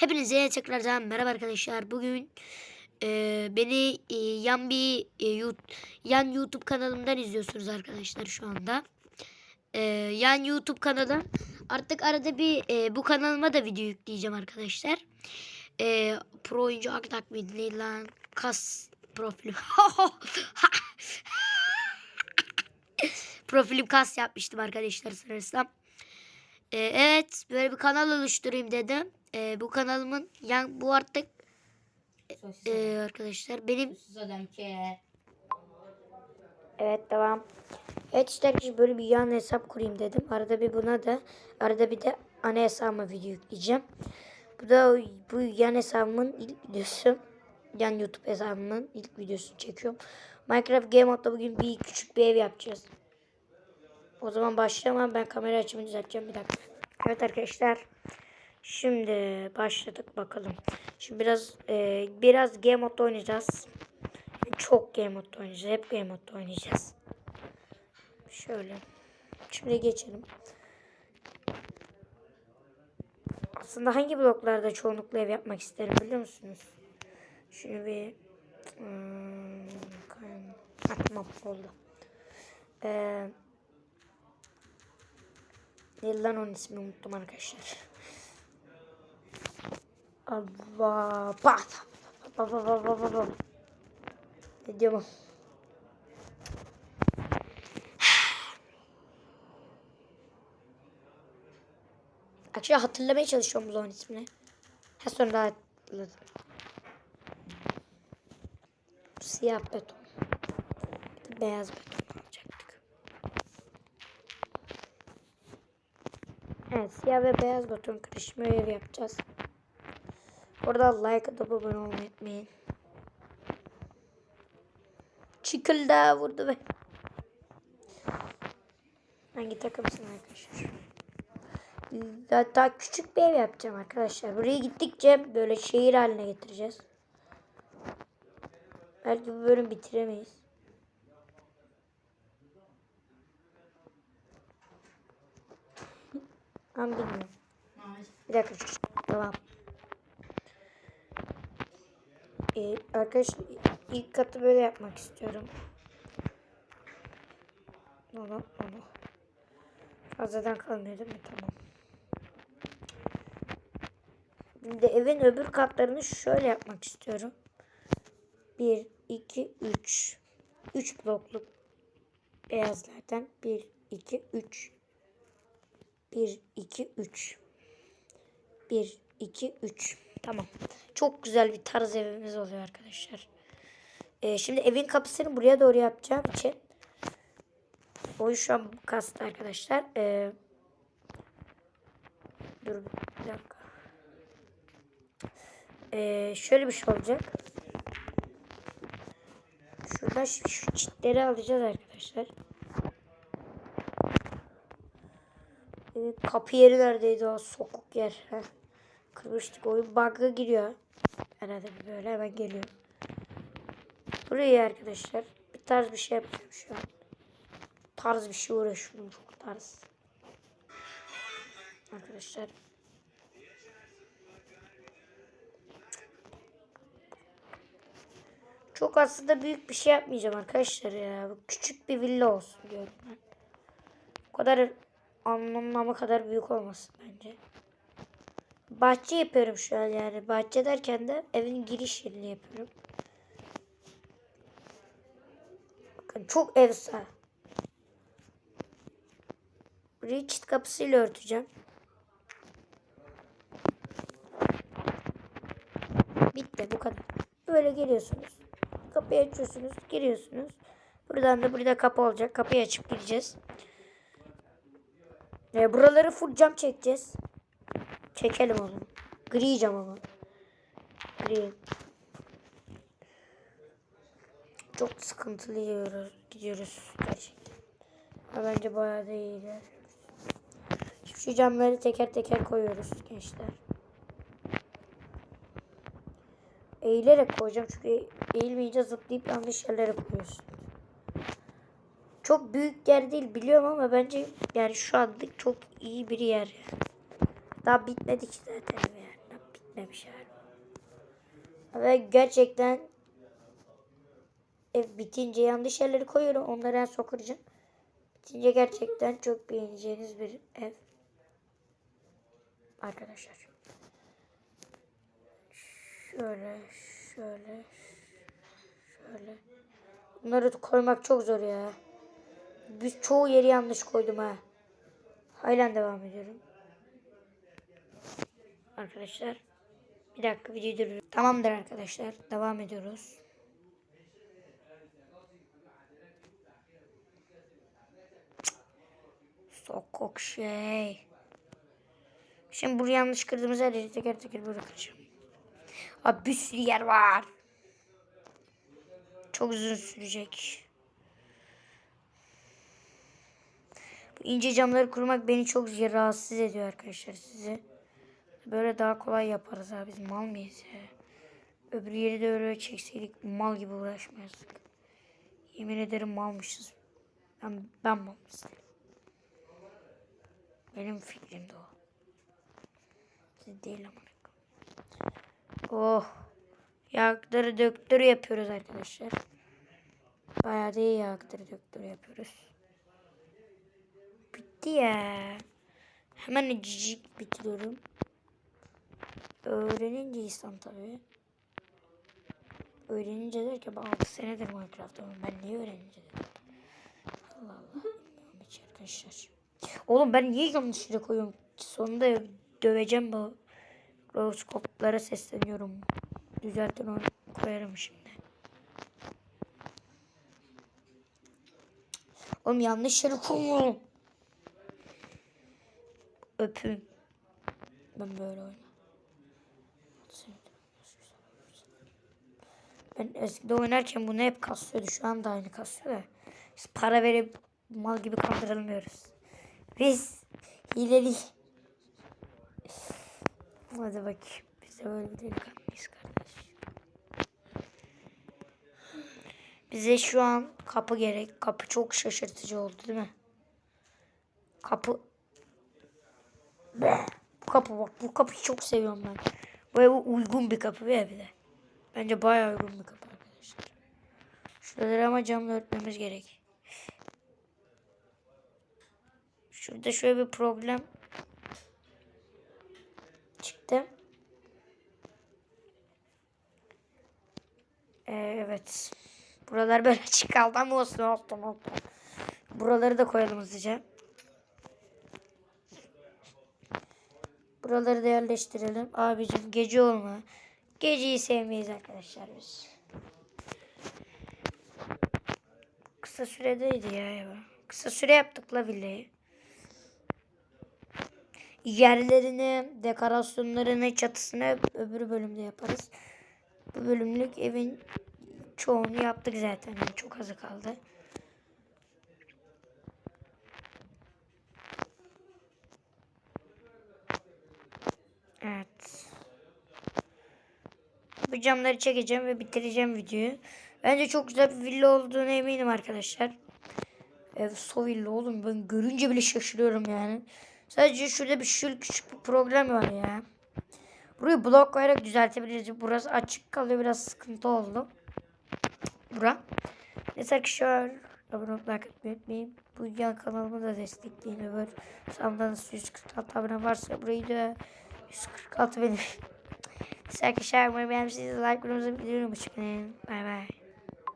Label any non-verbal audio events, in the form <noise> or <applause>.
Hepinize tekrardan merhaba arkadaşlar. Bugün e, beni e, yan bir e, Yu- yan YouTube kanalımdan izliyorsunuz arkadaşlar şu anda. E, yan YouTube kanalı. Artık arada bir e, bu kanalıma da video yükleyeceğim arkadaşlar. E, pro oyuncu Aktak mıydı lan? Kas profilim. <laughs> profilim kas yapmıştım arkadaşlar sanırsam. E, evet böyle bir kanal oluşturayım dedim. E, bu kanalımın yan bu artık e, arkadaşlar benim. Evet devam. Evet işte arkadaşlar böyle bir yan hesap kurayım dedim. Arada bir buna da arada bir de ana hesabıma video yükleyeceğim. Bu da bu yan hesabımın ilk videosu. Yan YouTube hesabımın ilk videosunu çekiyorum. Minecraft Game Mode'da bugün bir küçük bir ev yapacağız. O zaman başlayalım. Ben kamera açımı düzelteceğim bir dakika. Evet arkadaşlar. Şimdi başladık bakalım. Şimdi biraz e, biraz Game Mode'da oynayacağız. Çok Game Mode'da oynayacağız. Hep Game Mode'da oynayacağız. Şöyle. Şuraya geçelim. Aslında hangi bloklarda çoğunlukla ev yapmak isterim biliyor musunuz? Şunu bir hmm, tamam oldu. Ee, neydi onun ismini unuttum arkadaşlar. Allah. Pa, pa, pa, pa, pa, pa. Ne diyorum? Akşam hatırlamaya çalışıyorum zaman ismini. Ha sonra hatırladım. Siyah beton. Beyaz beton Evet siyah ve beyaz beton karışımı ev yapacağız. Orada like atıp abone olmayı unutmayın. Çıkıldı vurdu be. Hangi takımsın arkadaşlar? Hatta küçük bir ev yapacağım arkadaşlar. Buraya gittikçe böyle şehir haline getireceğiz. Belki bu bölüm bitiremeyiz. Ben bilmiyorum. Bir dakika. Tamam. Ee, arkadaşlar ilk katı böyle yapmak istiyorum. Onu, onu. Fazladan kalmıyor değil mi? Tamam. De evin öbür katlarını şöyle yapmak istiyorum. 1, 2, 3. 3 blokluk beyazlardan 1, 2, 3. 1, 2, 3. 1, 2, 3. Tamam. Çok güzel bir tarz evimiz oluyor arkadaşlar. Ee, şimdi evin kapısını buraya doğru yapacağım için o şu an kastı arkadaşlar. Ee, dur bir dakika. Ee, şöyle bir şey olacak. Şuradan şu, şu çitleri alacağız arkadaşlar. Kapı yeri neredeydi o sokuk yer? Heh. Kırmıştık. Oyun bug'a giriyor. Bir böyle hemen geliyor. Buraya arkadaşlar bir tarz bir şey yapacağım şu an. Tarz bir şey uğraşıyorum çok tarz. Arkadaşlar. Çok aslında büyük bir şey yapmayacağım arkadaşlar ya. Küçük bir villa olsun diyorum ben. O kadar anlamı kadar büyük olmasın bence. Bahçe yapıyorum şu an yani. Bahçe derken de evin giriş yerini yapıyorum. Bakın çok efsane. Burayı çit kapısıyla örteceğim. Bitti bu kadar. Böyle geliyorsunuz. Kapıyı açıyorsunuz. Giriyorsunuz. Buradan da burada kapı olacak. Kapıyı açıp gireceğiz. Ve buraları full cam çekeceğiz. Çekelim onu. Gri cam ama. Gri. Çok sıkıntılı gidiyoruz. gidiyoruz gerçekten. Ama bence bayağı da iyiler. Şu camları teker teker koyuyoruz gençler. Eğilerek koyacağım çünkü eğilmeyince zıplayıp yanlış yerlere koyuyorsun. Çok büyük yer değil biliyorum ama bence yani şu anlık çok iyi bir yer. Daha bitmedi ki zaten yani. Daha bitmedi. demişler. Ve gerçekten ev bitince yanlış yerleri koyuyorum. Onları en son kıracağım. Bitince gerçekten çok beğeneceğiniz bir ev. Arkadaşlar. Şöyle, şöyle, şöyle. Bunları koymak çok zor ya. Biz çoğu yeri yanlış koydum ha. Halen devam ediyorum. Arkadaşlar. Bir dakika videoyu durduruyorum. Tamamdır arkadaşlar. Devam ediyoruz. Sokok şey. Şimdi burayı yanlış kırdığımız her yeri teker teker böyle kıracağım. Abi bir sürü yer var. Çok uzun sürecek. İnce camları kurmak beni çok rahatsız ediyor arkadaşlar sizi. Böyle daha kolay yaparız abi. Biz mal mıyız ya? Öbür yeri de öyle çekseydik mal gibi uğraşmazdık. Yemin ederim malmışız. Ben, ben mal mısın? Benim fikrim de o. Siz değil ama. Oh. Yağları döktürü yapıyoruz arkadaşlar. Bayağı da iyi yağları döktürü yapıyoruz. Bitti ya. Hemen cicik bitiriyorum. Öğrenince insan tabii. Öğrenince derken ben 6 senedir Minecraft oynuyorum. Ben niye öğrenince dedim. Allah Allah. Hiç arkadaşlar. Oğlum ben niye yanlış yere koyuyorum? Sonunda döveceğim bu roskoplara sesleniyorum. Düzeltin onu koyarım şimdi. Oğlum yanlış yere koyuyorum. Öpün. Ben böyle oynam. Ben eskide oynarken bunu hep kasıyordu. Şu anda aynı kasıyor da. Biz para verip mal gibi kandırılmıyoruz. Biz hileli. Hadi bakayım. Biz de böyle bir delikanlıyız kardeş. Bize şu an kapı gerek. Kapı çok şaşırtıcı oldu değil mi? Kapı. Bu kapı bak. Bu kapıyı çok seviyorum ben. Eve uygun bir kapı ve bir de. Bence bayağı uygun bir kapı arkadaşlar. Şuraları ama camla örtmemiz gerek. Şurada şöyle bir problem çıktı. Ee, evet. Buralar böyle <laughs> açık kaldı ama olsun olsun olsun. Buraları da koyalım hızlıca. Buraları da yerleştirelim. Abicim gece olma. Geceyi sevmeyiz arkadaşlar biz. Kısa süredeydi ya. ya. Kısa süre yaptık la villayı. Yerlerini, dekorasyonlarını, çatısını öbür bölümde yaparız. Bu bölümlük evin çoğunu yaptık zaten. Yani çok azı kaldı. Evet. Bu camları çekeceğim ve bitireceğim videoyu. Bence çok güzel bir villa olduğunu eminim arkadaşlar. Ev so villa oğlum ben görünce bile şaşırıyorum yani. Sadece şurada bir şöyle küçük bir problem var ya. Burayı blok koyarak düzeltebiliriz. Burası açık kalıyor biraz sıkıntı oldu. Bura. Neyse arkadaşlar. Abone olmayı like unutmayın. Bu yan kanalımı da destekleyin. Öbür samdan 146 abone varsa burayı da 146 benim. Neyse arkadaşlar umarım beğenmişsiniz. Like, yorumunuzu biliyorum. Hoşçakalın. Bay bay.